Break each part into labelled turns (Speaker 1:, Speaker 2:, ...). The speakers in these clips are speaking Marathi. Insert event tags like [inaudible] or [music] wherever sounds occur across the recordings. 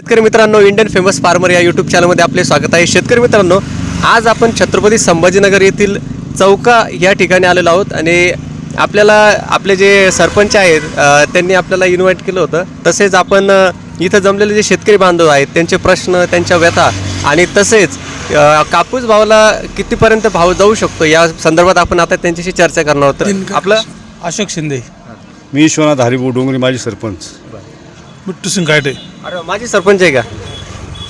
Speaker 1: शेतकरी मित्रांनो इंडियन फेमस फार्मर या यूट्यूब चॅनलमध्ये आपले स्वागत आहे. शेतकरी मित्रांनो आज आपण छत्रपती संभाजीनगर येथील चौका या ठिकाणी आलेलो आहोत आणि आपल्याला आपले जे सरपंच आहेत त्यांनी आपल्याला इन्व्हाइट केलं होतं. तसेच आपण इथं जमलेले जे शेतकरी बांधव आहेत त्यांचे प्रश्न त्यांच्या व्यथा आणि तसेच कापूस भावाला कितीपर्यंत भाव जाऊ शकतो या संदर्भात आपण आता त्यांच्याशी चर्चा करणार आहोत. तर आपलं
Speaker 2: अशोक शिंदे.
Speaker 3: मी विश्वनाथ हरिभाऊ डोंगरे माजी सरपंच.
Speaker 2: बिट्टू सिंग कायटे.
Speaker 1: अरे माझी सरपंच आहे का?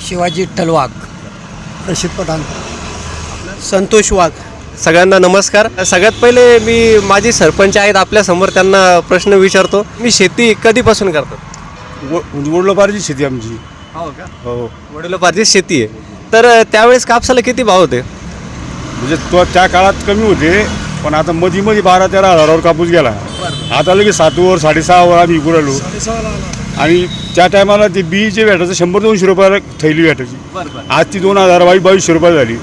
Speaker 4: शिवाजी टलवाग. रशीद पठाण
Speaker 2: संतोष वाघ.
Speaker 1: सगळ्यांना नमस्कार. सगळ्यात पहिले मी माझी सरपंच आहेत आपल्यासमोर त्यांना प्रश्न विचारतो. मी शेती कधीपासून करतो?
Speaker 3: व- म्हणजे वडलोपारची शेती आमची.
Speaker 1: हो का?
Speaker 3: हो.
Speaker 1: वडिलोपार्जित शेती आहे. तर त्यावेळेस कापसाला किती भाव होते?
Speaker 3: म्हणजे तो त्या काळात कमी होते पण आता मधी मध्ये बारा तेरा हजारावर कापूस गेला. आता लगेच सातवर साडेसहावर आम्ही विकू राहिलो आणि त्या टायमाला ते बी जे भेटायचं शंभर दोनशे रुपयाला थैली भेटायची आज ती दोन हजार बावीस बावीसशे रुपये झाली.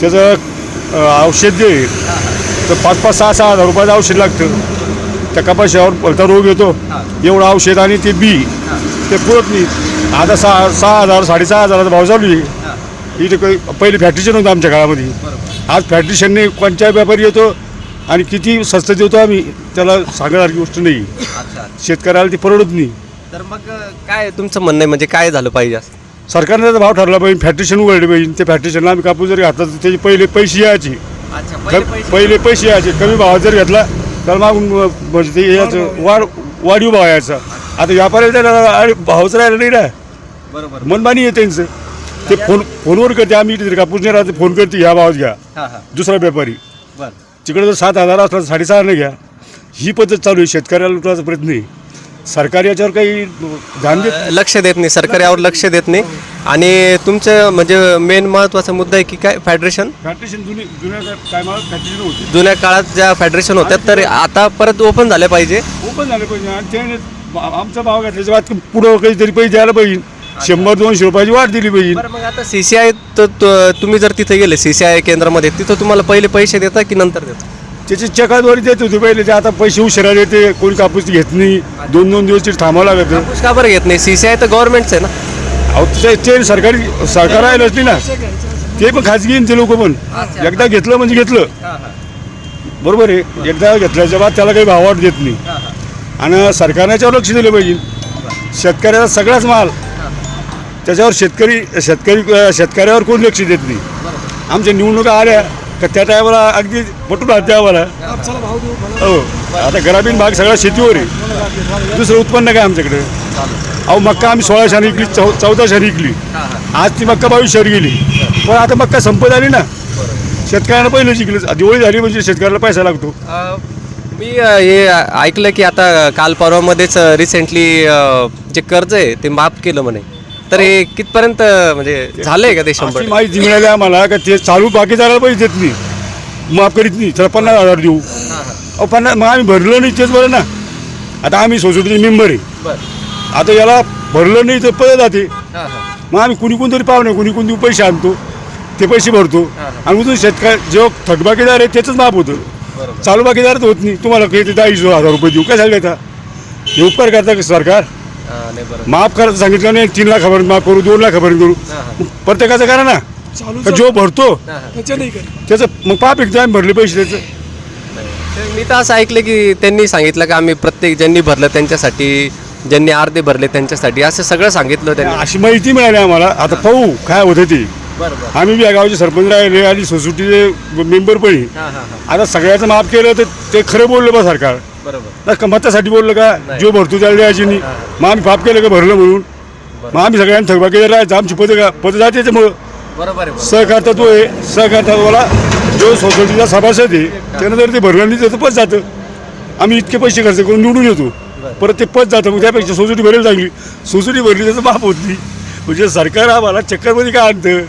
Speaker 3: त्याचं औषध जे तर पाच पाच सहा सहा हजार रुपयाचं औषध लागतं. त्या कपाशावर पलता रोग येतो. एवढं औषध आणि ते बी ते पुरत नाही. आता सहा सहा हजार साडेसहा हजाराचा भाव चालू आहे. इथे काही पहिले फॅक्ट्रीशन होतं आमच्या काळामध्ये. आज फॅक्ट्रीशनने कोणत्या व्यापारी येतो आणि किती स्वस्त देतो आम्ही त्याला सांगण्यासारखी गोष्ट नाही. शेतकऱ्याला ती परवडत नाही.
Speaker 1: तर मग काय तुमचं म्हणणं आहे? म्हणजे काय झालं पाहिजे असं?
Speaker 3: सरकारने त्याचा भाव ठरला पाहिजे फॅक्ट्रीशन उघडले पाहिजे. ते फॅक्ट्रीशनला आम्ही कापूस जरी घातला तर त्याचे पहिले पैसे यायचे. क- पहिले पैसे यायचे. कमी भावात जर घेतला तर मागून अं, म्हणजे ते याचं वाढ वाढीव भाव यायचा. आता व्यापाऱ्याला त्याला आणि भावच राहिला नाही ना.
Speaker 1: बरोबर.
Speaker 3: मनमानी आहे त्यांचं. ते फोन फोनवर करते आम्ही इथे कापूस नाही राहते फोन करते ह्या भावात घ्या.
Speaker 1: हां हां.
Speaker 3: दुसरा व्यापारी.
Speaker 1: बरं.
Speaker 3: तिकडे जर सात हजार असला तर साडेसहा नाही घ्या. ही पद्धत चालू आहे शेतकऱ्याला लुटायचा प्रयत्न आहे. सरकार याच्यावर काही ध्यान देत
Speaker 1: लक्ष देत नाही. सरकार यावर लक्ष देत नाही. आणि तुमचं म्हणजे मेन महत्त्वाचा मुद्दा आहे की काय? फेडरेशन
Speaker 3: फॅक्ट्रीशन जुनी जुन्या टायमाला फॅक्ट्रीशन होती.
Speaker 1: जुन्या काळात ज्या फेडरेशन होत्या तर आता परत ओपन झाल्या पाहिजे.
Speaker 3: ओपन झालं पाहिजे. आणि त्याने आमचा भाव घातल्याच्या बाद पुढं काहीतरी पैसे द्यायला पाहिजे. शंभर दोनशे रुपयाची वाढ दिली पाहिजे.
Speaker 1: बरं मग आता सी सी आय तुम्ही जर तिथे गेले सी सी आय केंद्रामध्ये तिथं तुम्हाला पहिले पैसे देता की नंतर देता?
Speaker 3: त्याची चकाद्वारे देत होते पहिले ते आता पैसे उशिरा देते कोणी कापूस घेत नाही. दोन दोन दिवस थांबावं लागतं
Speaker 1: कापूस का बरं घेत नाही? सी सी आय तर गव्हर्नमेंटचं आहे ना?
Speaker 3: अहो ते ते सरकारी सरकार आहे नसली ना? ते पण खाजगी आहे ना ते लोक पण. एकदा घेतलं म्हणजे घेतलं. बरोबर आहे. एकदा घेतल्याच्या बाद त्याला काही भावाट देत नाही. आणि सरकारने याच्यावर लक्ष दिलं पाहिजे. शेतकऱ्याचा सगळाच माल. त्याच्यावर शेतकरी शेतकरी शेतकऱ्यावर कोण लक्ष देत नाही? आमच्या निवडणुका आल्या. का त्या टायमाला अगदी पटून राहत त्यावेळेला हो. आता ग्रामीण भाग सगळा शेतीवर आहे. दुसरं उत्पन्न काय आमच्याकडे? अहो मक्का आम्ही सोळा शानी विकली चौ चौदा शानी विकली. आज ती मक्का बावीस शहर गेली. पण आता मक्का संपत आली ना. शेतकऱ्यांना पहिलं शिकलं दिवाळी झाली म्हणजे शेतकऱ्याला पैसा लागतो.
Speaker 1: मी हे ऐकलं की आता काल परवामध्येच रिसेंटली जे कर्ज आहे ते माफ केलं म्हणे. तर हे कितपर्यंत म्हणजे झालंय का ते शंभर?
Speaker 3: माहिती मिळाली आम्हाला का ते चालू बाकीदाराला पैसे देत नाही. माफ करीत नाही. त्याला पन्नास हजार देऊ. अहो पन्नास मग आम्ही भरलं नाही तेच बरं ना. आता आम्ही सोसायटीचे मेंबर आहे.
Speaker 1: बरं.
Speaker 3: आता याला भरलं नाही तर पळत जाते.
Speaker 1: हां हां.
Speaker 3: मग आम्ही कुणी कोणतरी पाहुणे कुणी कोणतरी पैसे आणतो ते पैसे भरतो. आणि उजून शेतकरी जो थकबाकीदार आहे त्याचंच माफ होतं. चालू बाकीदार तर होत नाही. तुम्हाला काही ते अडीच हजार रुपये देऊ. काय सांगायचा हे उपकार करता का सरकार? माफ करायचं सांगितलं नाही तीन लाखापर्यंत माफ करू दोन लाखापर्यंत करू. मग प्रत्येकाचं करा ना. का जो भरतो त्याचं मग पाप एकदा आम्ही भरले पैसे त्याचं.
Speaker 1: मी तर असं ऐकलं की त्यांनी सांगितलं की आम्ही प्रत्येक ज्यांनी भरलं त्यांच्यासाठी ज्यांनी अर्धे भरले त्यांच्यासाठी असं सगळं सांगितलं त्यांनी.
Speaker 3: अशी माहिती मिळाली आम्हाला. आता पाहू काय होतं ते. आम्ही बी या गावचे सरपंच राहिले आणि सोसायटीचे मेंबर पण आहे.
Speaker 1: हां हां हां.
Speaker 3: आता सगळ्याचं माफ केलं तर ते खरं बोललं बा सरकार.
Speaker 1: बरोबर.
Speaker 3: ना का मतासाठी बोललं का? जो भरतो त्याला द्यायची नाही मग आम्ही पाप केलं का भरलं म्हणून? मग आम्ही सगळ्यांनी थकबाकी राहायचं आमची पद का पद जाते त्याच्यामुळं.
Speaker 1: बरोबर आहे
Speaker 3: सहकार तत्व आहे. सहकार तत्वाला जो सोसायटीचा सभासद आहे त्यानं जर ते भरलं नाही त्याचं पद जातं. आम्ही इतके पैसे खर्च करून निवडून येतो. परत ते पद जातं. मग त्यापेक्षा सोसायटी भरेल चांगली सोसायटी भरली त्याचं माफ होत नाही. म्हणजे सरकार आम्हाला चक्करमध्ये काय आणतं?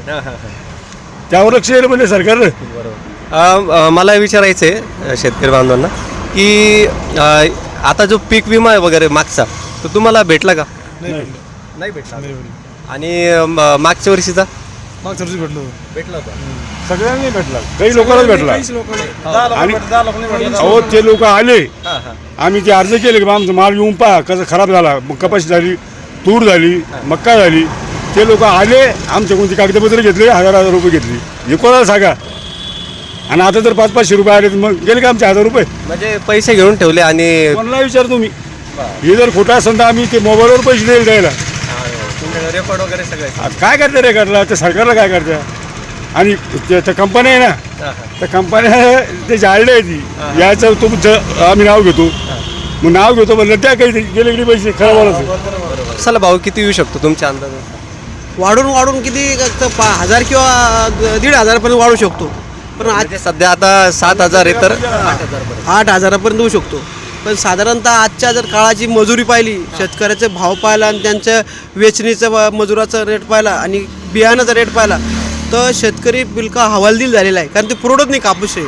Speaker 3: त्यावर लक्ष द्यायला म्हणजे सरकारनं.
Speaker 1: मला विचारायचं आहे शेतकरी बांधवांना. की अ, आता जो पीक विमा आहे वगैरे मागचा तो तुम्हाला भेटला का? नाही भेटला. आणि अ, म- मागच्या वर्षीचा?
Speaker 2: मागच्या वर्षी भेटलो.
Speaker 1: भेटला होता.
Speaker 3: सगळ्यांनी भेटला. काही लोकांनाच भेटला. आणि अहो ते लोक आले. आम्ही ते अर्ज केले की बा आमचा माल येऊन पहा कसं खराब झाला. मग कपाशी झाली तूर झाली मक्का झाली? ते लोक आले आमच्या कोणती कागदपत्र घेतले हजार हजार रुपये घेतली. हे कोणाला सांगा? आणि आता जर पाच पाचशे रुपये आले तर मग गेले का आमचे हजार रुपये?
Speaker 1: म्हणजे पैसे घेऊन ठेवले आणि
Speaker 3: कोणाला विचारतो मी हे जर खोटं असेल तर आम्ही ते मोबाईलवर पैसे देईल द्यायला.
Speaker 1: रेकॉर्ड वगैरे सगळे.
Speaker 3: आता काय करते रे करला ते सरकारला काय करते? आणि त्या त्या कंपन्या आहे ना त्या कंपन्या ते. जाळले ती याचं तुमचं आम्ही नाव घेतो. मग नाव घेतो म्हणलं त्या काही गेले गेले पैसे खरं बोलायचं
Speaker 1: चला भाऊ किती येऊ शकतो तुमच्या अंदाजे
Speaker 2: वाढून वाढून किती पा हजार किंवा द- दीड हजारपर्यंत वाढू शकतो. पण आज
Speaker 1: म्हणजे सध्या आता सात हजार आहे तर आठ हजार
Speaker 2: आठ हजारापर्यंत होऊ शकतो. पण साधारणतः आजच्या जर काळाची मजुरी पाहिली शेतकऱ्याचे भाव पाहिला आणि त्यांच्या वेचणीचं मजुराचा रेट पाहिला आणि बियाण्याचा रेट पाहिला तर शेतकरी बिलका हवालदिल झालेला आहे. कारण ते पुरवत नाही कापूस आहे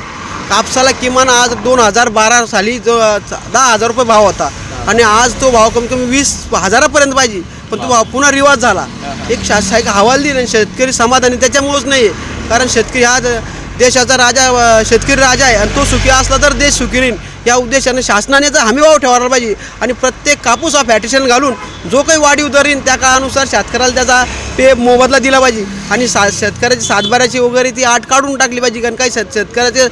Speaker 2: कापसाला किमान आज दोन हजार बारा साली जो दहा हजार रुपये भाव होता. आणि आज तो भाव कमी कमी वीस हजारापर्यंत पाहिजे. पण तो भाव पुन्हा रिवाज झाला. एक शासक हवालदिल आणि शेतकरी समाधानी त्याच्यामुळंच नाही आहे कारण शेतकरी हा देशाचा राजा शेतकरी राजा आहे आणि तो सुखी असला तर देश सुखी राहील. या उद्देशाने शासनाने जर हमीभाव ठेवायला पाहिजे आणि प्रत्येक कापूस हा फॅटेशन घालून जो काही वाढीव दर येईल त्या काळानुसार शेतकऱ्याला त्याचा पे मोबदला दिला पाहिजे. आणि सा शेतकऱ्याची सातबाऱ्याची वगैरे ती आट काढून टाकली पाहिजे. कारण काही शेत शेतकऱ्याचे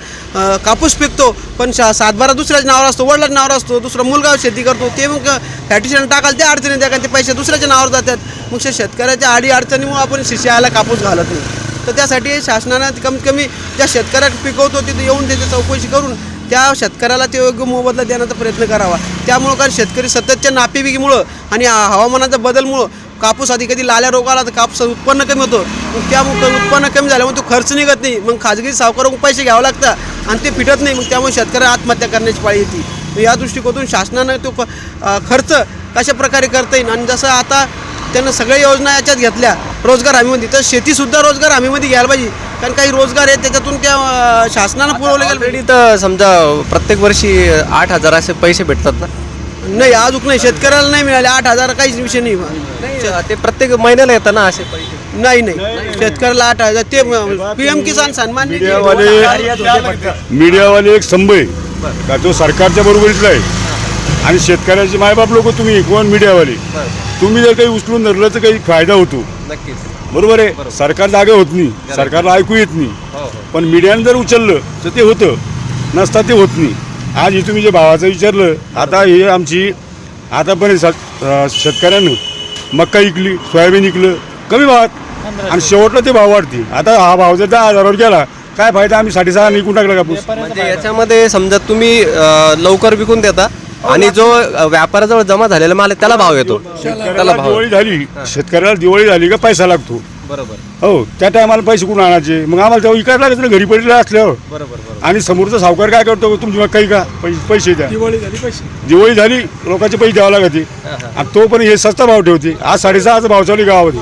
Speaker 2: कापूस पिकतो पण शा सातबारा दुसऱ्याच्या नावावर असतो वडिलाच्या नावावर असतो दुसरा मुलगा शेती करतो ते मग फॅटिशन टाकाल त्या अडचणी त्या कारण ते पैसे दुसऱ्याच्या नावावर जातात. मग शेतकऱ्याच्या आडी अडचणीमुळे आपण शिष्याला कापूस घालत नाही. तर त्यासाठी शासनानं कमीत कमी ज्या शेतकऱ्याला पिकवतो तिथे येऊन त्याची चौकशी करून त्या शेतकऱ्याला ते योग्य मोबदला देण्याचा प्रयत्न करावा. त्यामुळं कारण शेतकरी सततच्या नापिबिकीमुळं आणि हवामानाचा हवामानाच्या बदलमुळं कापूस आधी कधी लाल्या रोग आला तर कापूस उत्पन्न कमी होतं. मग त्यामुळे उत्पन्न कमी झाल्यामुळे तो खर्च निघत नाही. मग खाजगी सावकाराकडून पैसे घ्यावं लागतं आणि ते फिटत नाही. मग त्यामुळे शेतकऱ्याला आत्महत्या करण्याची पाळी येते. मग या दृष्टिकोनातून शासनानं तो खर्च कशा प्रकारे करता येईल? आणि जसं आता त्यानं सगळ्या योजना याच्यात घेतल्या रोजगार हमीमध्ये. तर शेतीसुद्धा रोजगार हमीमध्ये घ्यायला पाहिजे. कारण काही रोजगार आहेत त्याच्यातून त्या शासनानं पुरवले गेले
Speaker 1: ऑलरेडी तर समजा प्रत्येक वर्षी आठ हजार असे पैसे भेटतात ना?
Speaker 2: नाही अजून नाही. शेतकऱ्याला नाही मिळाले. आठ हजार काहीच विषय नाही.
Speaker 1: नाही, ते प्रत्येक महिन्याला येतं ना असे पैसे?
Speaker 2: नाही नाही. शेतकऱ्याला आठ हजार. ते पी एम किसान सन्मान निधी-
Speaker 3: मीडियावाले मीडियावाले एक संभय का तो सरकारच्या बरोबरीतला आहे. आणि शेतकऱ्याचे मायबाप लोक तुम्ही कोण? मीडियावाले. तुम्ही जर काही उचलून धरलं तर काही फायदा होतो.
Speaker 1: नक्कीच.
Speaker 3: बरोबर आहे? सरकार जागे होत नाही. सरकारला ऐकू येत नाही. पण मीडियाने जर उचललं तर ते होतं. नसता ते होत नाही. आज हे तुम्ही जे भावाचं विचारलं आता हे आमची आतापर्यंत शेतकऱ्यानं मक्का इकली सोयाबीन इकलं कमी भावात. आणि शेवटला ते भाव वाढतील. आता हा भाव जर दहा हजारावर गेला काय फायदा आम्ही साडेसहा इकून टाकला कापूस?
Speaker 1: म्हणजे याच्यामध्ये समजा तुम्ही लवकर विकून देता आणि जो व्यापाराजवळ जमा झालेला माल आहे त्याला भाव येतो. त्याला
Speaker 3: शेतकऱ्याला
Speaker 1: भाव
Speaker 3: दिवाळी झाली. शेतकऱ्याला दिवाळी झाली का पैसा लागतो.
Speaker 1: बरोबर.
Speaker 3: हो त्या टायमाला पैसे कुठून आणायचे? मग आम्हाला तेव्हा इकायला लागत ना घरी पडलेलं असल्यावर.
Speaker 1: बरोबर
Speaker 3: आणि समोरचा सावकार काय करतो तुमची काही का? पैसे पैसे द्या.
Speaker 2: दिवाळी झाली पैसे.
Speaker 3: दिवाळी झाली लोकांचे पैसे द्यावे लागते. आणि तो पण हे सस्ता भाव ठेवते. आज साडेसहाचा भाव चालू आहे गावामध्ये.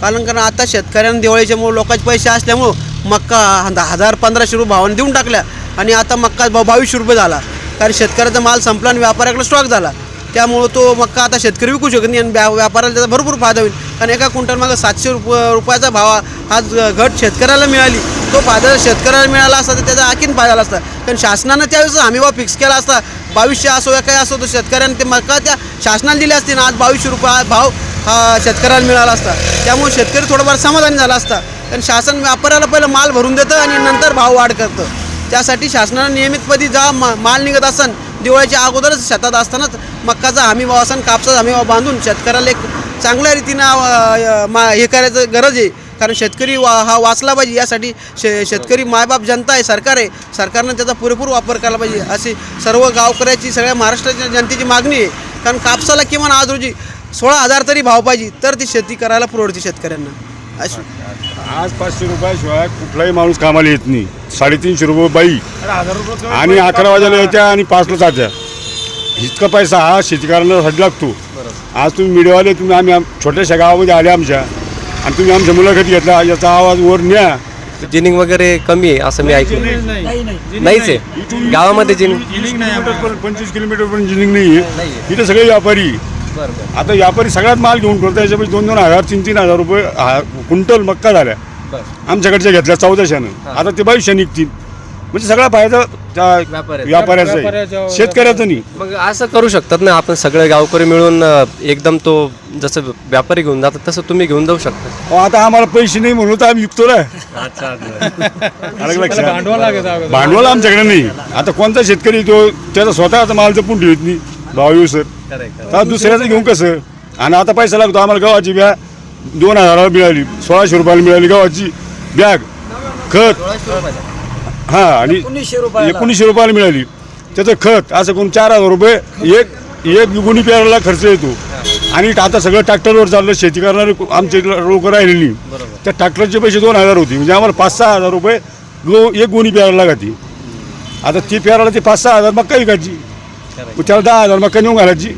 Speaker 2: कारण कारण आता शेतकऱ्यांना दिवाळीच्या मुळे लोकांचे पैसे असल्यामुळं मक्का हं- हजार पंधराशे रुपये भावाने देऊन टाकल्या. आणि आता मक्का भाव बावीसशे रुपये झाला. कारण शेतकऱ्याचा माल संपला आणि व्यापाऱ्याकडे स्टॉक झाला. त्यामुळं तो मक्का आता शेतकरी विकू शकत नाही आणि व्या- व्यापाऱ्याला त्याचा भरपूर फायदा होईल. कारण एका क्विंटल मागं सातशे रुप रुपयाचा भाव आज घट शेतकऱ्याला मिळाली. तो फायदा शेतकऱ्याला मिळाला असता तर त्याचा आणखीन फायदा झाला असता. कारण शासनानं त्यावेळेस हमी भाव फिक्स केला असता. बावीसशे असो या काही असो तर शेतकऱ्यांनी ते मका त्या शासनाला दिले असते ना आज बावीसशे रुपये भाव हा शेतकऱ्याला मिळाला असता. त्यामुळे शेतकरी थोडंफार समाधानी झाला असता. कारण शासन व्यापाऱ्याला पहिलं माल भरून देतं आणि नंतर भाव वाढ करतं. त्यासाठी शासनानं नियमितपदी जा मा माल निघत असन दिवाळीच्या अगोदरच शेतात असतानाच मक्काचा हमी भाव असन कापसाचा हमी भाव बांधून शेतकऱ्याला एक चांगल्या रीतीनं मा हे करायचं गरज आहे. कारण शेतकरी वा हा वाचला पाहिजे यासाठी शे शेतकरी मायबाप जनता आहे सरकार आहे. सरकारनं त्याचा पुरेपूर वापर केला पाहिजे. अशी सर्व गावकऱ्याची सगळ्या महाराष्ट्राच्या जनतेची मागणी आहे. कारण कापसाला किमान आज रोजी सोळा हजार तरी भाव पाहिजे तर ती शेती करायला पुरवडते शेतकऱ्यांना.
Speaker 3: आज पाचशे रुपयाशिवाय कुठलाही माणूस कामाला येत नाही. साडेतीनशे रुपये बाई. आणि अकरा वाजायला येत्या आणि पाचला जात्या. इतका पैसा हा शेतकऱ्यांसाठी लागतो. आज तुम्ही मीडियावाले तुम्ही आम्ही आम- छोट्याशा गावामध्ये आले आमच्या. आणि तुम्ही आमच्या मुलाखत घेतला याचा आवाज वर न्या.
Speaker 1: जिनिंग वगैरे कमी आहे असं मी ऐकलं. नाहीच आहे. गावामध्ये जिनिंग
Speaker 3: पंचवीस किलोमीटर पण इंजिनिअरिंग नाही. आहे इथे सगळे व्यापारी. आता व्यापारी सगळ्यात माल घेऊन ठेवतात याच्यापैकी दोन दोन हजार तीन तीन हजार रुपये हा- क्विंटल मक्का झाल्या. आमच्याकडच्या घेतल्या चौदाशेनं. आता ते बावीसशे निघतील. म्हणजे सगळा फायदा त्या
Speaker 1: व्यापाऱ्याचं.
Speaker 3: व्यापाऱ्याचं आहे.
Speaker 5: व्यापाऱ्याच्या-
Speaker 3: शेतकऱ्याचं नाही.
Speaker 1: मग असं करू शकतात ना आपण सगळे गावकरी मिळून अ, एकदम तो जसं व्यापारी घेऊन जातात तसं तुम्ही घेऊन जाऊ शकता.
Speaker 3: अहो, आता आम्हाला पैसे नाही म्हणून तर आम्ही विकतो ना. लक्षात.
Speaker 5: भांडवल लागत अगोदर.
Speaker 3: भांडवल आमच्याकडे नाही. आता कोणता शेतकरी तो त्याचा स्वतःचा माल जपून ठेवत नाही. भाव येऊ सर. आता दुसऱ्याचं घेऊन कसं? आणि आता पैसा लागतो आम्हाला गव्हाची बॅग दोन हजाराला मिळाली सोळाशे रुपयाला मिळाली गव्हाची बॅग खत. हा आणि एकोणीसशे रुपयाला? मिळाली. त्याचं खत असं करून चार हजार रुपये एक एक गुणी पेराला खर्च येतो. आणि आता सगळं ट्रॅक्टरवर चाललं शेती करणारे आमचे लोक राहिले नाही त्या ट्रॅक्टरचे पैसे दोन हजार होते. म्हणजे आम्हाला पाच सहा हजार रुपये गो एक गुणी पेरायला लागते. आता ती पेरायला ते पाच सहा हजार मक्का विकायची मग त्याला दहा हजार मक्का नेऊन घालायची.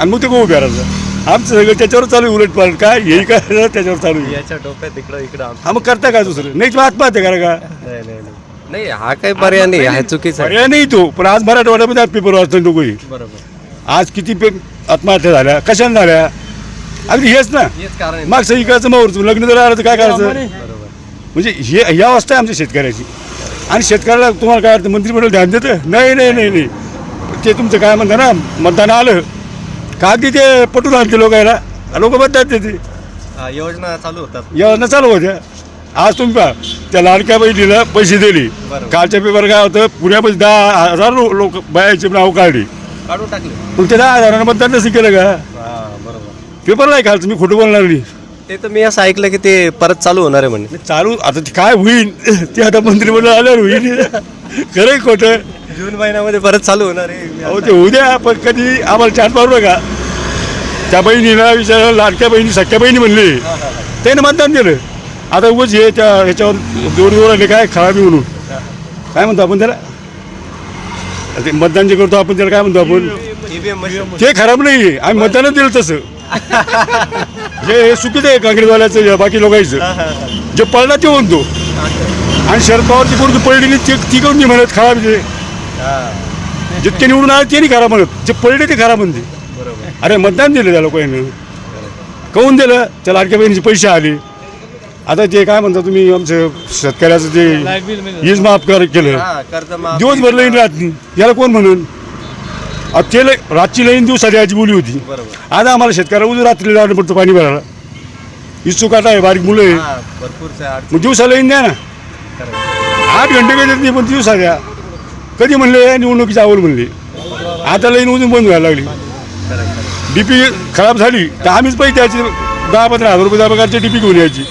Speaker 3: आणि मग ते गहू पेरायचं. आमचं सगळं त्याच्यावर चालू आहे उलट पालट काय? हेही काय त्याच्यावर चालू आहे.
Speaker 1: याच्या डोक्यात इकडं इकडं आम-
Speaker 3: हा मग करता काय दुसरं? नाही तुम्ही आत्महत्या करा का?
Speaker 1: नाही नाही नाही. नाही हा काही पर्याय नाही हा चुकीचा आहे.
Speaker 3: पर्याय नाही तो. पण आज मराठवाड्यामध्ये आज पेपर वाचतो लोकही
Speaker 1: बरोबर.
Speaker 3: आज किती पे आत्महत्या झाल्या? कशाने झाल्या? अगदी हेच ना.
Speaker 1: हेच कारण आहे.
Speaker 3: मागचं इकडचं मोहरचं लग्न जर आलं तर काय करायचं?
Speaker 1: बरोबर.
Speaker 3: म्हणजे हे ही अवस्था आहे आमच्या शेतकऱ्याची. आणि शेतकऱ्याला तुम्हाला काय वाटतं मंत्रिमंडळ ध्यान देतं? नाही नाही नाही नाही. ते तुमचं काय म्हणता ना मतदान आलं. का अगदी ते पटून आणते लोक याला? लोक देते
Speaker 1: हा, योजना चालू होतात.
Speaker 3: योजना चालू होत्या. आज तुम्ही पहा त्या लाडक्या बहिणीला पैसे दिले.
Speaker 1: बरोबर.
Speaker 3: कालच्या पेपर काय होतं पुण्यामध्ये दहा हजार लोक बायाचे नाव काढली.
Speaker 1: काढून टाकले.
Speaker 3: मग ते दहा हजारानं मतदान नसं केलं का?
Speaker 1: हा बरोबर.
Speaker 3: पेपर नाही काल तुम्ही खोटं बोलणार नाही.
Speaker 1: ते तर मी असं ऐकलं की ते परत चालू होणार आहे म्हणे.
Speaker 3: नाही, चालू आता ते काय होईल? ते आता मंत्रिमंडळ आल्यावर होईल. खरंय खोटं.
Speaker 1: जून महिन्यामध्ये परत चालू होणार आहे.
Speaker 3: अहो ते उद्या पण कधी आम्हाला चाट मारू नका. त्या बहिणीला विचारलं लाडक्या बहिणी सख्या बहिणी म्हणले. त्याने मतदान दिलं आता उगाच हे त्या ह्याच्यावर जोडी जोड काय? खराबी म्हणून. काय म्हणतो आपण त्याला? ते मतदान जे करतो आपण त्याला काय म्हणतो आपण? ते खराब नाही. आहे आम्ही मतदानच दिलं तसं. हे हे चुकीचं आहे काँग्रेसवाल्याचं या बाकी लोकांचं. जे पळला ते म्हणतो. आणि शरद पवारची कोणती पडली नाही ते ती कोण नाही म्हणत खराब आहे जितके निवडून आले ते नाही खराब म्हणत. जे पडले ते खराब म्हणते. अरे मतदान दिलं त्या लोकांनी काहून दिलं? त्या लाडक्या बहिणीचे पैसे आले. आता ते काय म्हणता तुम्ही आमचं शेतकऱ्याचं
Speaker 5: म्हणजे-
Speaker 3: वीज माफ कर केलं. दिवसभर लाईन राहत. नाही याला कोण म्हणून? ते रातची लाईन दिवसाची याची बोली होती. आता आम्हाला शेतकऱ्याला उजून रात्री लावणं पडतं पाणी भरायला. इच्छुक आता आहे बारीक मुलं आहे.
Speaker 1: हा
Speaker 3: मग दिवसा लाईन द्या ना. आठ घंटे देत नाही पण दिवसा द्या. कधी म्हणले निवडणुकीची आवड म्हणले. आता लाईन उजून बंद व्हायला लागली. डीपी खराब झाली तर आम्हीच पैसे द्यायचे. दहा पंधरा हजार रुपये पगारची डीपी घेऊन यायची.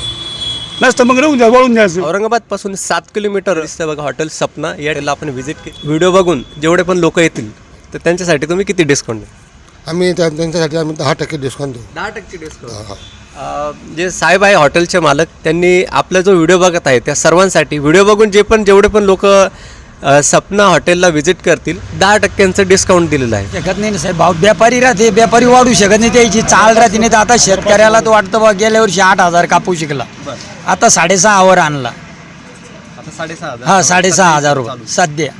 Speaker 3: नसतं मग राहून द्या वळून द्यायचं
Speaker 1: औरंगाबादपासून सात किलोमीटर दिसतं बघा हॉटेल सपना या हॉटेलला आपण व्हिजिट केली व्हिडिओ बघून जेवढे पण लोक येतील तर त्यांच्यासाठी तुम्ही किती डिस्काउंट
Speaker 6: आम्ही त्या त्यांच्यासाठी आम्ही दहा टक्के डिस्काउंट देऊ.
Speaker 1: दहा टक्के डिस्काउंट जे साहेब आहे हॉटेलचे मालक त्यांनी आपला जो व्हिडिओ बघत आहे त्या सर्वांसाठी व्हिडिओ बघून जे पण जेवढे पण लोक सपना हॉटेलला व्हिजिट करतील. दहा टक्क्यांचं डिस्काउंट दिलेलं आहे.
Speaker 7: शकत नाही ना साहेब. भाव व्यापारी राहते व्यापारी वाढू शकत नाही त्याची चाल राहते नाही तर आता शेतकऱ्याला तर वाटतं बा गेल्या वर्षी आठ हजार कापू शिकला. आता साडेसहावर आणला.
Speaker 1: आता साडेसहा
Speaker 7: हा साडेसहा हजार रुपये सध्या.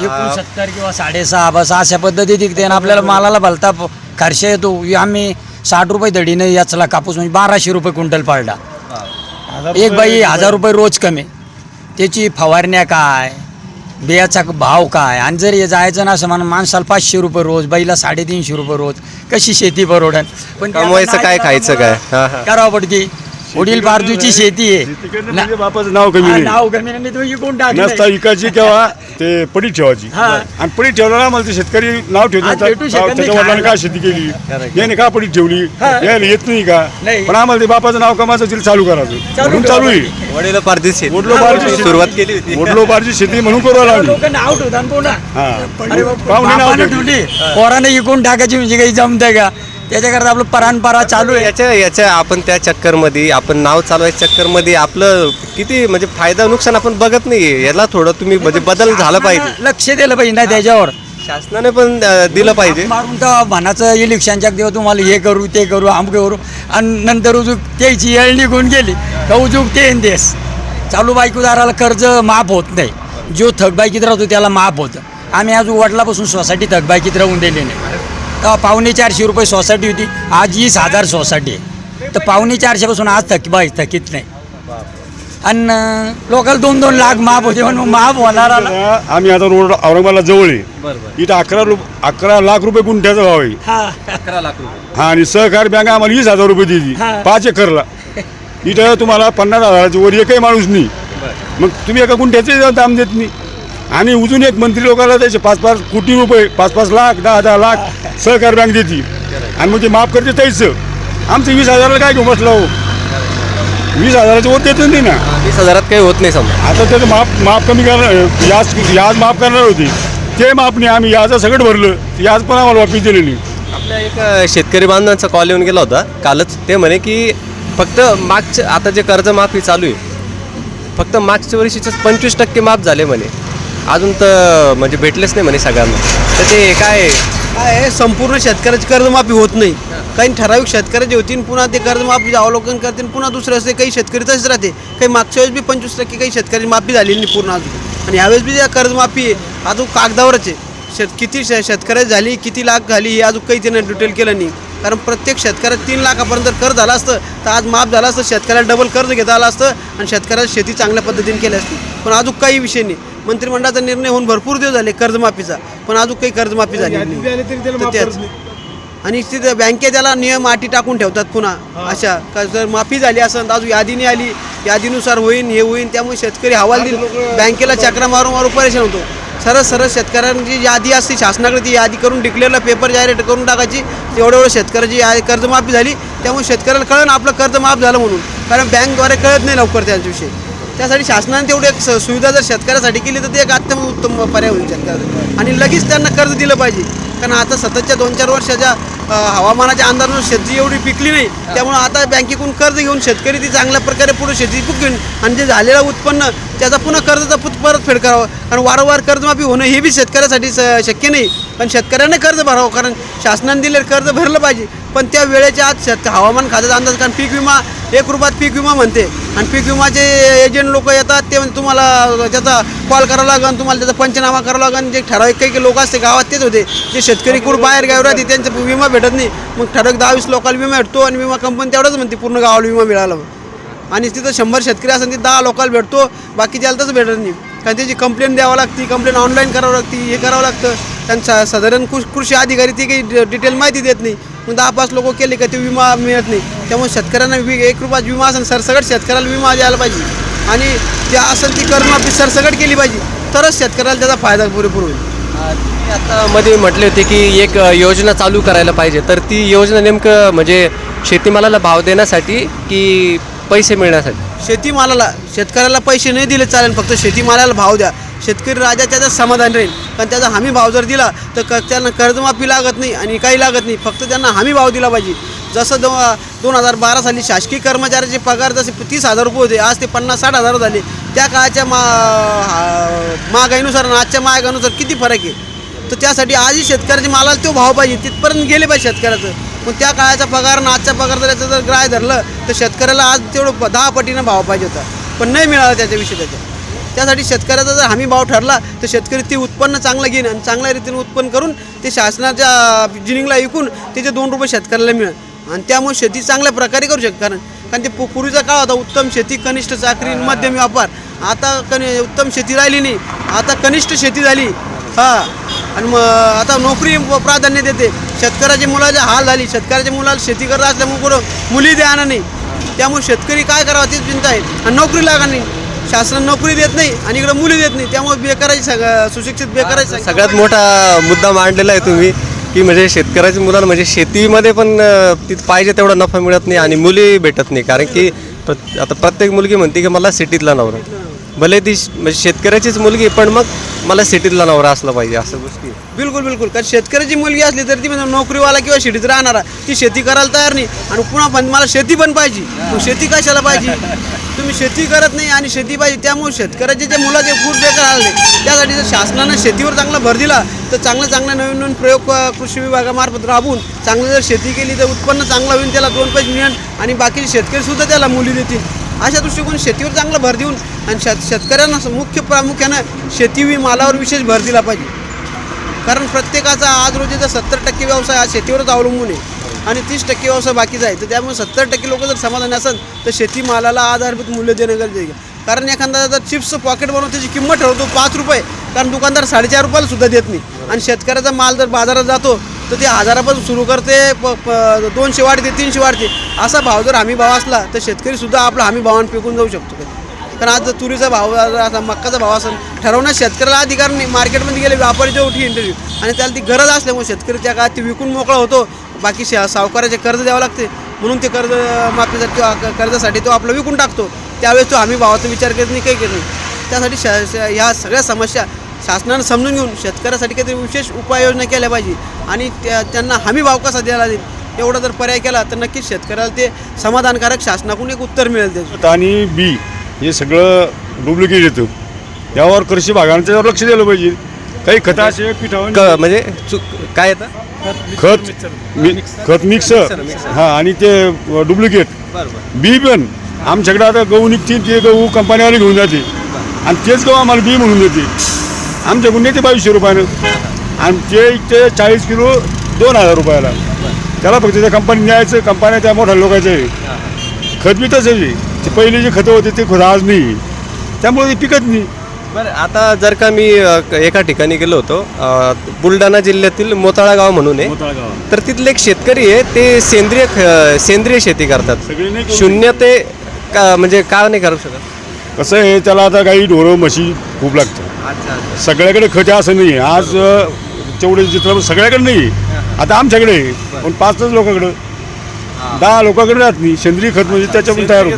Speaker 7: एकोणसत्तर किंवा साडेसहा बस अशा पद्धतीत विकते आणि आपल्याला मालाला भलता प- खर्च येतो. आम्ही साठ रुपये दडीने याचला कापूस म्हणजे बाराशे रुपये क्विंटल पडला एक बाई हजार रुपये रोज कमी. त्याची फवारण्या काय? बियाचा भाव काय? आणि जर हे जायचं ना असं म्हणा माणसाला पाचशे रुपये रोज बाईला साडेतीनशे रुपये रोज कशी शेती परवडन? पण
Speaker 1: कमवायचं काय, खायचं काय?
Speaker 7: करावं पडते. वडील बारदूची शेती आहे.
Speaker 3: म्हणजे बापाचं नाव कमी
Speaker 7: हा,
Speaker 3: नाही.
Speaker 7: नाव कमी नाही तो इकून
Speaker 3: नसता
Speaker 7: टाकलं
Speaker 3: इकायची तेव्हा ते पडीत ठेवायची.
Speaker 7: हा.
Speaker 3: आणि पडीत ठेवल्याला आम्हाला ते शेतकरी नाव ठेवतो.
Speaker 7: आज भेटू शकत नाही.
Speaker 3: त्याच्या वडिलांनी
Speaker 7: खायला.
Speaker 3: काय शेती केली? याने का पडीत ठेवली? यायला येत नाही का?
Speaker 7: नाही.
Speaker 3: पण आम्हाला ते बापाचं नाव कमायचं तिला चालू करायचं म्हणून चालू आहे.
Speaker 1: वडील सुरुवात केली होती.
Speaker 3: शेती म्हणून करू आला आम्ही
Speaker 7: लोक नाव ठेवतात पुन्हा
Speaker 3: हा.
Speaker 7: अरे बा-
Speaker 3: पाहुणे नाव
Speaker 7: बापानं
Speaker 3: ठेवली.
Speaker 7: ठेवली. पोराने इकून टाकायची म्हणजे काही जमतंय का? त्याच्याकरता आपलं परंपरा चालू आहे.
Speaker 1: याच्या याच्या आपण त्या चक्करमध्ये आपण नाव चालवायच्या चक्करमध्ये आपलं किती म्हणजे फायदा नुकसान आपण बघत नाही याला थोडं तुम्ही म्हणजे बदल झाला पाहिजे.
Speaker 7: लक्ष दिलं पाहिजे ना त्याच्यावर.
Speaker 1: शासनाने पण अं, दिलं पाहिजे.
Speaker 7: मारून तर म्हणाचं इलेक्शनच्या देव तुम्हाला हे करू ते करू आमक करू आणि नंतर उजूक त्याची येळ निघून गेली का उजूक ते न देस. चालू बायकोदाराला कर्ज माफ होत नाही. जो थकबाकीत राहतो त्याला माफ होतं. आम्ही आज वडिलापासून सोसायटी थकबाकीत राहून दिली नाही. पावणे चारशे रुपये सोसायटी होती. आज वीस हजार सोसायटी आहे. तर पावणे चारशेपासून आज थकबाई थकीत नाही. आणि लोकल दोन दोन लाख माफ होते म्हणून माफ होणार
Speaker 3: आम्ही आता रोड औरंगाबादला जवळ आहे. इथं अकरा रुप अकरा लाख रुपये गुंठ्याचा भाव आहे.
Speaker 1: अकरा लाख रुपये.
Speaker 3: हा आणि सहकार बँक आम्हाला वीस हजार रुपये देते. पाच एकरला. इथं तुम्हाला पन्नास हजाराच्या वर एकही माणूस नाही. मग तुम्ही एका गुंठ्याचे दाम देत नाही. आणि अजून एक मंत्री लोकांना त्याचे पाच पाच कोटी रुपये पाच पाच लाख दहा दहा लाख सहकार बँक देते. आणि मग ते माफ करते त्याचं. आमचं वीस हजाराला काय घेऊ बसलं? वीस हजाराच्या वर देत नाही ना.
Speaker 1: वीस हजारात काही होत नाही समजा.
Speaker 3: आता त्याचं माफ माफ कमी करणार याज याज माफ करणार होती. ते माफ नाही आम्ही याचं सगळं भरलं. याज पण आम्हाला वापिस दिलेली
Speaker 1: आपल्या एक शेतकरी बांधवांचा कॉल येऊन गेला होता. कालच ते म्हणे की फक्त मागचं आता जे कर्जमाफी चालू आहे फक्त मागच्या वर्षीचे पंचवीस टक्के माफ झाले म्हणे. अजून तर म्हणजे भेटलेच नाही म्हणे सगळ्यांना. तर ते काय?
Speaker 2: काय आहे? संपूर्ण शेतकऱ्याची कर्जमाफी होत नाही. काही ठराविक शेतकऱ्याचे होतील पुन्हा ते कर्जमाफी अवलोकन करतील पुन्हा दुसरे असते काही शेतकरी तसेच राहते. काही मागच्या वेळेस बी पंचवीस टक्के काही शेतकऱ्याची माफी झालेली नाही पूर्ण अजून. आणि यावेळेस बी त्या कर्जमाफी आहे अजून कागदावरच आहे. शेत किती शे शेतकऱ्याची झाली किती लाख झाली हे अजून काही त्यानं डिटेल केलं नाही. कारण प्रत्येक शेतकऱ्यात तीन लाखापर्यंत जर कर्ज झालं असतं तर आज माफ झालं असतं शेतकऱ्याला डबल कर्ज घेता आलं असतं आणि शेतकऱ्याला शेती चांगल्या पद्धतीने केली असती. पण अजून काही विषय नाही. मंत्रिमंडळाचा निर्णय होऊन भरपूर दिवस झाले कर्जमाफीचा पण अजून काही कर्जमाफी झाली नाही. आणि तिथे बँकेत त्याला नियम अटी टाकून ठेवतात पुन्हा अशा. का जर माफी झाली तर अजून यादी नाही आली यादीनुसार होईन हे होईन त्यामुळे शेतकरी हवालदिल बँकेला चक्रा मारून मारून परेशान होतो. सरळ सरळ शेतकऱ्यांची यादी असते शासनाकडे ती यादी करून डिक्लेअरला पेपर जाहिरात करून टाकायची. एवढं एवढं शेतकऱ्याची या- कर्जमाफी झाली त्यामुळे शेतकऱ्याला कळलं आपलं कर्ज माफ झालं म्हणून. कारण बँकद्वारे कळत नाही लवकर त्यांच्याविषयी. त्यासाठी शासनाने तेवढी एक स- सुविधा जर शेतकऱ्यासाठी केली तर ते एक अत्यंत उत्तम पर्याय होईल शेतकऱ्यासाठी. आणि लगेच त्यांना कर्ज दिलं पाहिजे. कारण आता सततच्या दोन चार वर्षाच्या हवामानाच्या अंदाजानुसार शेती एवढी पिकली नाही. त्यामुळे आता बँकेकडून कर्ज घेऊन शेतकरी ती चांगल्या प्रकारे पुढे शेती पिकून आणि जे झालेलं उत्पन्न त्याचा पुन्हा कर्जाचा पुत परतफेड करावं. कारण वारंवार कर्जमाफी होणं हे बी शेतकऱ्यासाठी शक्य नाही. पण शेतकऱ्यांना कर्ज भरावं. कारण शासनाने दिलेलं कर्ज भरलं पाहिजे. पण त्या वेळेच्या आत शेत हवामान खात्याचा अंदाज कारण पीक विमा एक रुपयात पीक विमा म्हणते. आणि पीक विमाचे एजंट लोक येतात ते म्हणजे तुम्हाला त्याचा कॉल करावा लागेल तुम्हाला त्याचा पंचनामा करावा लागेल जे ठराविक काही काही लोक असते गावात तेच होते. जे शेतकरी कुठं बाहेर गावी राहते त्यांचा विमा भेटत नाही. मग ठराविक दहा वीस लोकांना विमा भेटतो आणि विमा कंपनी तेवढंच म्हणते पूर्ण गावाला विमा मिळाला आणि तिथं शंभर शेतकरी असेल तिथे दहा लोकांना भेटतो. बाकी त्याला तसं भेटत नाही. कारण त्याची कंप्लेंट द्यावं लागते कंप्लेंट ऑनलाईन करावं लागते हे करावं लागतं. त्यांचा साधारण कृ- कृषी अधिकारी ते काही डिटेल माहिती देत नाही. मग दहा पाच लोक केले का ते विमा मिळत नाही. त्यामुळे शेतकऱ्यांना वि एक रुपयात विमा असेल सरसकट शेतकऱ्याला विमा द्यायला पाहिजे. आणि त्या असेल ती कर्जमाफी सरसकट केली पाहिजे. तरच शेतकऱ्याला त्याचा फायदा पुरेपूर होईल.
Speaker 1: तुम्ही आता मध्ये म्हटले होते की एक योजना चालू करायला पाहिजे. तर ती योजना नेमकं म्हणजे शेतीमालाला भाव देण्यासाठी की पैसे मिळण्यासाठी?
Speaker 2: शेतीमालाला शेतकऱ्याला पैसे नाही दिले चालेल फक्त शेतीमालाला भाव द्या. शेतकरी राजा त्याचा समाधान राहील. कारण त्याचा हमी भाव जर दिला तर क त्यांना कर्जमाफी लागत नाही आणि काही लागत नाही. फक्त त्यांना हमी भाव दिला पाहिजे. जसं दो दोन हजार बारा साली शासकीय कर्मचाऱ्याचे पगार जसे तीस हजार रुपये होते आज ते पन्नास साठ हजार झाले. त्या काळाच्या मा महागाईनुसार आणि आजच्या महागाईनुसार किती फरक आहे? तर त्यासाठी आजही शेतकऱ्याच्या मालाला तो भाव पाहिजे. तिथपर्यंत गेले पाहिजे शेतकऱ्याचं. मग त्या काळाचा पगार आणि आजचा पगार जर याचं जर ग्राह धरलं तर शेतकऱ्याला आज तेवढं दहा पटीनं भाव पाहिजे होता. पण नाही मिळाला त्याच्याविषयी त्याच्या त्यासाठी शेतकऱ्याचा जर हमी भाव ठरला तर शेतकरी ते उत्पन्न चांगलं घेईन आणि चांगल्या रीतीने उत्पन्न करून ते शासनाच्या जिनिंगला विकून त्याचे दोन रुपये शेतकऱ्याला मिळेल. आणि त्यामुळे शेती चांगल्या प्रकारे करू शकतो. कारण कारण ते पूर्वीचा काळ होता उत्तम शेती कनिष्ठ चाकरी मध्यम व्यापार. आता कनि उत्तम शेती राहिली नाही. आता कनिष्ठ शेती झाली. हा. आणि मग आता नोकरी प्राधान्य देते. शेतकऱ्याच्या मुलाचे हाल झाली. शेतकऱ्याच्या मुलाला शेती करत असल्यामुळे कुठं मुली द्याना नाही. त्यामुळे शेतकरी काय करावं तीच चिंता आहे. आणि नोकरी लागा नाही. शासन नोकरी देत नाही आणि इकडे मुली देत नाही. त्यामुळे बेकाराची सग- सुशिक्षित बेकाराची
Speaker 1: सगळ्यात मोठा मुद्दा मांडलेला आहे तुम्ही की म्हणजे शेतकऱ्याच्या मुलांना म्हणजे शेतीमध्ये पण अ, तिथं पाहिजे तेवढा नफा मिळत नाही आणि मुली भेटत नाही. कारण की प्रत- आता प्रत्येक मुलगी म्हणते की मला सिटीतला नवरा भले ती श- म्हणजे शेतकऱ्याचीच मुलगी आहे, पण मग मला सिटीतला नवरा असला पाहिजे असं गोष्टी आहे.
Speaker 2: बिलकुल बिलकुल. कारण शेतकऱ्याची मुलगी असली तर ती म्हणजे नोकरीवाला किंवा शेतीत राहणारा ती शेती करायला तयार नाही. आणि पुन्हा पण मला शेती पण पाहिजे. मग शेती कशाला पाहिजे? तुम्ही शेती करत नाही आणि शेती पाहिजे. त्यामुळे शेतकऱ्याचे जे मुलाचे खूप बेकार आले त्यासाठी जर शासनानं शेतीवर चांगला भर दिला तर चांगलं चांगलं नवीन नवीन प्रयोग अ, कृषी विभागामार्फत राबवून चांगलं जर शेती केली तर उत्पन्न चांगलं होईल त्याला दोन पैसे मिळेल. आणि बाकीचे शेतकरीसुद्धा त्याला मुली देतील. अशा दृष्टिकोन शेतीवर चांगला भर देऊन आणि शेत शेतकऱ्यांना मुख्य प्रामुख्यानं शेती मालावर विशेष भर दिला पाहिजे. कारण प्रत्येकाचा आज रोजीचा सत्तर टक्के व्यवसाय हा शेतीवरच अवलंबून आहे आणि तीस टक्के व्यवसाय बाकीचा आहे तर त्यामुळे सत्तर टक्के लोक जर समाधानी असेल तर शेतीमालाला आधारभूत मूल्य देणं गरजेचं आहे. कारण एखादा जर चिप्स पॉकेट बनवून त्याची किंमत ठरवतो पाच रुपये कारण दुकानदार साडेचार रुपयाला सुद्धा देत नाही. आणि शेतकऱ्याचा माल जर बाजारात जातो तर ते हजारापासून सुरू करते प- प- दोनशे वाढते तीनशे वाढते. असा भाव जर हमी भाव असला तर शेतकरीसुद्धा आपला हमी भावानं पिकून जाऊ शकतो कारण आज जर तुरीचा भाव आता मक्काचा भाव असेल ठरवण्यात शेतकऱ्याला अधिकार नाही. मार्केटमध्ये गेले व्यापारीच्या उठी इंटरव्ह्यू आणि त्याला ती गरज असल्यामुळे शेतकरी त्या काळात ती विकून मोकळा होतो. बाकी शा सावकाराचे कर्ज द्यावं लागते. म्हणून ते कर्ज माफीसाठी किंवा कर्जासाठी तो आपलं विकून टाकतो. त्यावेळेस तो हमी भावाचा विचार करत नाही काही करत नाही. त्यासाठी श ह्या सगळ्या समस्या शासनानं समजून घेऊन शेतकऱ्यासाठी काहीतरी विशेष उपाययोजना केल्या पाहिजे आणि त्या त्यांना हमी भाव कसा द्यायला जाईल एवढा जर पर्याय केला तर नक्कीच शेतकऱ्याला ते समाधानकारक शासनाकडून एक उत्तर मिळेल
Speaker 3: खत आणि बी हे सगळं डुप्लिकेट येतं. यावर कृषी भागानं त्याच्यावर लक्ष दिलं पाहिजे. काही खतं असे पिठावर
Speaker 1: म्हणजे चुक काय येतं?
Speaker 3: खत खत मिक्स हां आणि ते डुप्लिकेट. बी पण. आमच्याकडे आता गहू निघते ते गहू कंपनीवाले घेऊन जाते आणि तेच गहू आम्हाला बी म्हणून देते आमच्याकडून येते बावीसशे रुपयानं. ते ते चाळीस किलो दोन हजार रुपयाला. त्याला फक्त त्या कंपनी न्यायचं कंपन्या त्या मोठ्या लोकांचं आहे. खत बी आहे. ते पहिले जे खतं होते ते खत आज नाही. त्यामुळे ते पिकत नाही.
Speaker 1: बरं आता जर का मी अ, एका ठिकाणी गेलो होतो अ, बुलढाणा जिल्ह्यातील मोताळा गाव म्हणून आहे. तर तिथले एक शेतकरी आहे ते सेंद्रिय ख- सेंद्रिय शेती करतात.
Speaker 3: सगळे नाही करू
Speaker 1: शून्य ते का म्हणजे का नाही करू शकत?
Speaker 3: कसं आहे त्याला आता काही ढोरं म्हशी खूप लागतं
Speaker 1: अच्छा
Speaker 3: सगळ्याकडे खते असं नाही आहे आज अ, तेवढे चित्र सगळ्याकडे नाही आहे. आता आमच्याकडे आहे. पण पाचच लोकांकडं. दहा लोकांकडे राहत नाही. सेंद्रिय खत म्हणजे त्याच्यातून तयार होतं.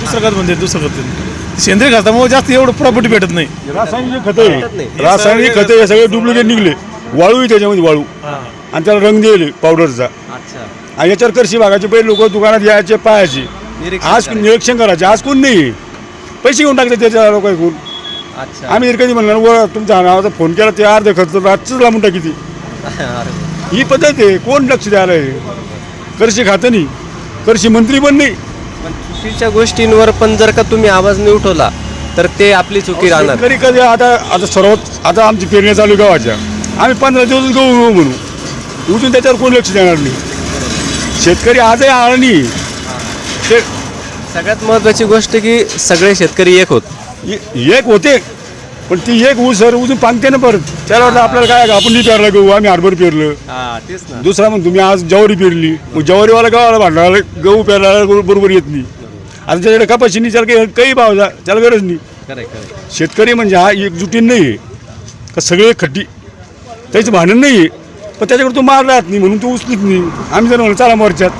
Speaker 5: दुसरं खत म्हणते दुसरं खत सेंद्रिय खतामुळे जास्त एवढं प्रॉपर्टी भेटत नाही.
Speaker 3: रासायनिक खत आहे रासायनिक खत हे सगळे डुप्लिकेट निघले. वाळू आहे त्याच्यामध्ये वाळू. आणि त्याला रंग दिले पावडरचा
Speaker 1: अच्छा.
Speaker 3: आणि याच्यावर करशी भागाचे पहिले लोक दुकानात यायचे पाहायचे.
Speaker 1: निरीक्षण
Speaker 3: आज
Speaker 1: करायचे.
Speaker 3: निरीक्षण करायचे? आज कोण नाही पैसे घेऊन टाकले त्याच्या लोक ऐकून.
Speaker 1: अच्छा.
Speaker 3: आम्ही जर कधी म्हणलं वर तुमच्या नावाचा फोन केला ते अर्धे खर्च रातच लांबून टाकी ती. ही पद्धत आहे कोण लक्ष द्यायला आहे? करशी खातं नाही करशी मंत्री पण नाही.
Speaker 1: पण चुकीच्या गोष्टींवर पण जर का तुम्ही आवाज नाही उठवला तर ते आपली चुकी राहणार.
Speaker 3: शेतकरी कधी आता आता सर्वात आता आमची पेरण्या चालू आहे गावाच्या. आम्ही पंधरा दिवस गहू म्हणू उठून त्याच्यावर कोण लक्ष देणार नाही? शेतकरी आजही आळणी ते
Speaker 1: सगळ्यात महत्वाची गोष्ट की सगळे शेतकरी एक होत.
Speaker 3: ए- एक होते पण ती एक ऊस सर उजून पांगते ना परत त्याला वाटलं आपल्याला काय आपण नाही पेरलं गहू आम्ही हरभर पेरलं.
Speaker 1: तेच ना.
Speaker 3: दुसरा मग तुम्ही आज जवारी पेरली. मग जवारीवाला गावाला भांडणार गहू पेरायला बरोबर येत नाही. आता त्याच्याकडे कपाशी नाही त्याला काही काही भाव जा त्याला गरज नाही. शेतकरी म्हणजे हा एकजुटीन नाही आहे का सगळे खड्डी त्याचं भांडण नाही आहे पण त्याच्याकडे तो मार राहत नाही म्हणून तो उचलीत नाही. आम्ही जर म्हणलं चला मोर्चात.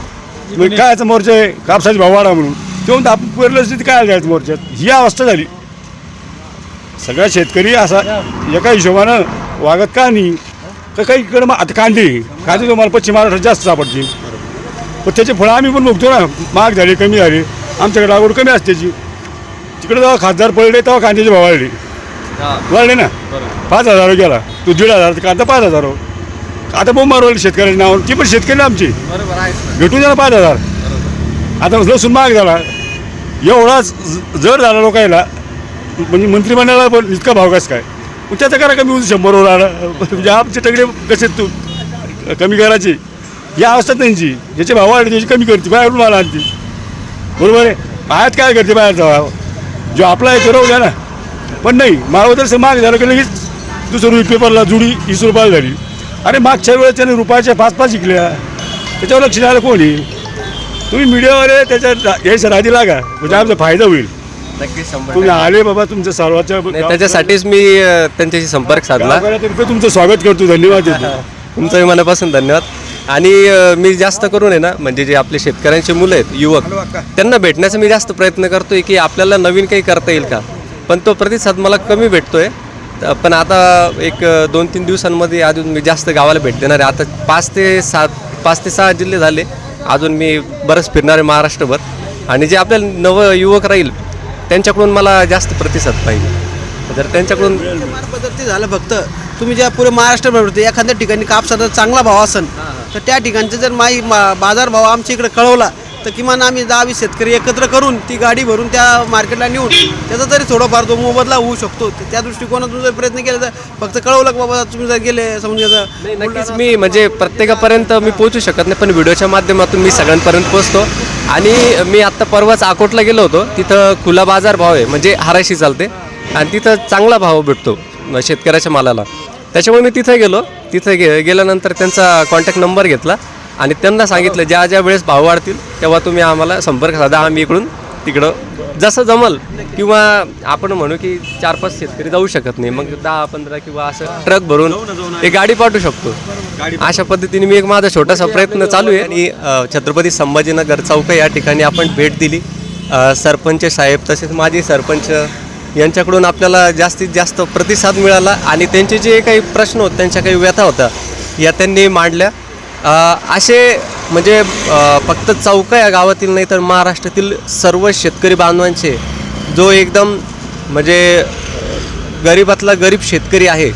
Speaker 3: मग कायचा मोर्चा आहे? कापसाची भाव वाढा म्हणून. ते म्हणतो आपण पेरलंच नाही काय जायचं मोर्चात ही अवस्था झाली. सगळा शेतकरी असा एका हिशोबानं वागत का नाही? तर काही इकडं मग आता कांदे कांदे तुम्हाला पश्चिम महाराष्ट्रात जास्त सापडतील. पण त्याचे फळं आम्ही पण बघतो ना महाग झाले कमी झाले. आमच्याकडे लागवड कमी असते त्याची. तिकडे जेव्हा खासदार पडले तेव्हा कांद्याचे भाव वाढले. वाढले ना? पाच हजार गेला. तो दीड हजार कांदा पाच हजार. आता बोंब मारवली शेतकऱ्याच्या नावावर. ती पण शेतकरी आमची. भेटून द्या ना पाच हजार. आता लसूण महाग झाला. एवढा ज- जड झाला लोकायला म्हणजे मंत्रिमंडळाला पण इतका भाव कसं काय? मग त्याचा करा कमी होऊन शंभरवर आला म्हणजे आमचे तगडे कसे तू कमी करायचे या अवस्थेत त्यांची ज्याचे भाव वाढते त्याची कमी करते बाहेरून मला आणते. बरोबर आहे? बाहेर काय करते बाहेरचा भाव? जो आपला आहे तो राहू ना. पण नाही माळव माग महाग झालं की लगेच दुसरं पेपरला जुडी वीस रुपयाला झाली. अरे मागच्या वेळेस त्याने रुपयाच्या पाच पाच शिकल्या त्याच्यावर लक्ष द्यायला कोणी तुम्ही मीडियावर आहे त्याच्या यायचं राधी लागा. म्हणजे आमचा फायदा होईल.
Speaker 1: नक्कीच
Speaker 3: तुम्ही. आले बाबा तुमच्या सर्वांच्या
Speaker 1: त्याच्यासाठीच मी अ, त्यांच्याशी संपर्क साधला.
Speaker 3: गावकऱ्यातर्फे तुमचं स्वागत करतो धन्यवाद देतो. [laughs]
Speaker 1: तुमचंही मनापासून धन्यवाद. आणि अ, मी जास्त करून आहे ना म्हणजे जे आपले शेतकऱ्यांचे मुलं आहेत युवक त्यांना भेटण्याचा मी जास्त प्रयत्न करतोय की आपल्याला नवीन काही करता येईल का? पण तो प्रतिसाद मला कमी भेटतोय. त- पण आता एक दोन तीन दिवसांमध्ये अजून मी जास्त गावाला भेट देणार आहे. आता पाच ते सात पाच ते सहा जिल्हे झाले. अजून मी बरंच फिरणार आहे महाराष्ट्रभर. आणि जे आपल्याला नव युवक राहील त्यांच्याकडून मला जास्त प्रतिसाद पाहिजे. जर त्यांच्याकडून
Speaker 2: ते झालं फक्त तुम्ही ज्या पुरे महाराष्ट्रभर होते एखाद्या ठिकाणी कापसाचा चांगला भाव असेल तर त्या ठिकाणचे जर माई मा- आमच्या इकडे कळवला तर किमान आम्ही दहा वीस शेतकरी एकत्र करून ती गाडी भरून त्या मार्केटला नेऊन त्याचा तरी थोडाफार तो मोबदला होऊ शकतो. त्या दृष्टिकोनातून जर प्रयत्न केले तर फक्त कळवलं की बाबा तुम्ही जर गेले समजा
Speaker 1: नाही नक्कीच मी म्हणजे प्रत्येकापर्यंत मी पोहोचू शकत नाही पण व्हिडिओच्या माध्यमातून मी सगळ्यांपर्यंत पोहोचतो. आणि मी आत्ता परवाच अकोटला गेलो होतो. तिथं खुला बाजार भाव आहे म्हणजे हाराशी चालते. आणि तिथं चांगला भाव भेटतो शेतकऱ्याच्या मालाला. त्याच्यामुळे मी तिथं गेलो. तिथं गे गेल्यानंतर त्यांचा कॉन्टॅक्ट नंबर घेतला. आणि त्यांना सांगितलं ज्या ज्या वेळेस भाव वाढतील तेव्हा तुम्ही आम्हाला संपर्क साधा. आम्ही इकडून तिकडं जसं जमल किंवा आपण म्हणू की चार पाच शेतकरी जाऊ शकत नाही. मग दहा पंधरा किंवा असं ट्रक भरून एक गाडी पाठवू शकतो. अशा पद्धतीने मी एक माझा छोटासा प्रयत्न चालू आहे. आणि छत्रपती संभाजीनगर चौक या ठिकाणी आपण भेट दिली. सरपंच साहेब तसेच माजी सरपंच यांच्याकडून आपल्याला जास्तीत जास्त प्रतिसाद मिळाला. आणि त्यांचे जे काही प्रश्न होते त्यांच्या काही व्यथा होत्या या त्यांनी मांडल्या. असे म्हणजे फक्त चौका या गावातील नाही तर महाराष्ट्रातील सर्व शेतकरी बांधवांचे जो एकदम म्हणजे गरीबातला गरीब शेतकरी आहे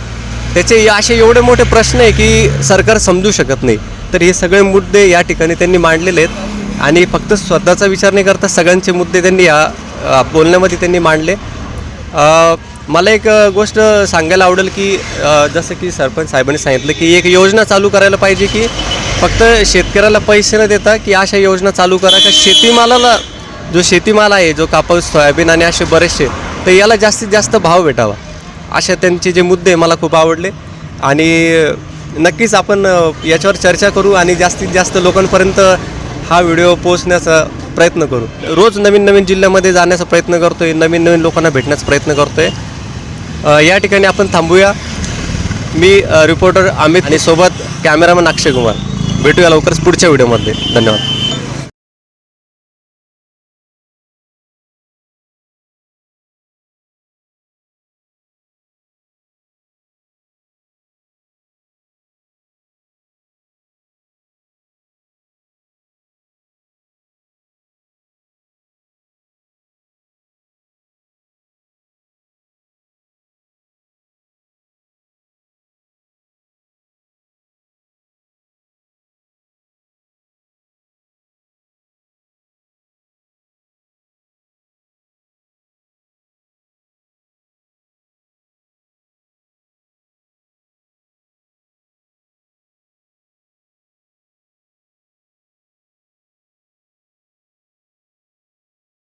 Speaker 1: त्याचे असे एवढे मोठे प्रश्न आहे की सरकार समजू शकत नाही. तर हे सगळे मुद्दे या ठिकाणी त्यांनी मांडलेले आहेत आणि फक्त स्वतःचा विचार नाही करता सगळ्यांचे मुद्दे त्यांनी या बोलण्यामध्ये त्यांनी मांडले. मला एक गोष्ट सांगायला आवडेल की जसं की सरपंच साहेबांनी सांगितलं की एक योजना चालू करायला पाहिजे की फक्त शेतकऱ्याला पैसे न देता की अशा योजना चालू करा का शेतीमालाला जो शेतीमाल आहे जो कापूस सोयाबीन आणि असे बरेचसे तर याला जास्तीत जास्त भाव भेटावा. अशा त्यांचे जे मुद्दे मला खूप आवडले. आणि नक्कीच आपण याच्यावर चर्चा करू आणि जास्तीत जास्त लोकांपर्यंत हा व्हिडिओ पोहोचण्याचा प्रयत्न करू. रोज नवीन नवीन जिल्ह्यामध्ये जाण्याचा प्रयत्न करतोय नवीन नवीन लोकांना भेटण्याचा प्रयत्न करतोय. आहे या ठिकाणी आपण थांबूया. मी रिपोर्टर अमित आणि सोबत कॅमेरामन अक्षय कुमार. भेटूया लवकरच पुढच्या व्हिडिओमध्ये. धन्यवाद.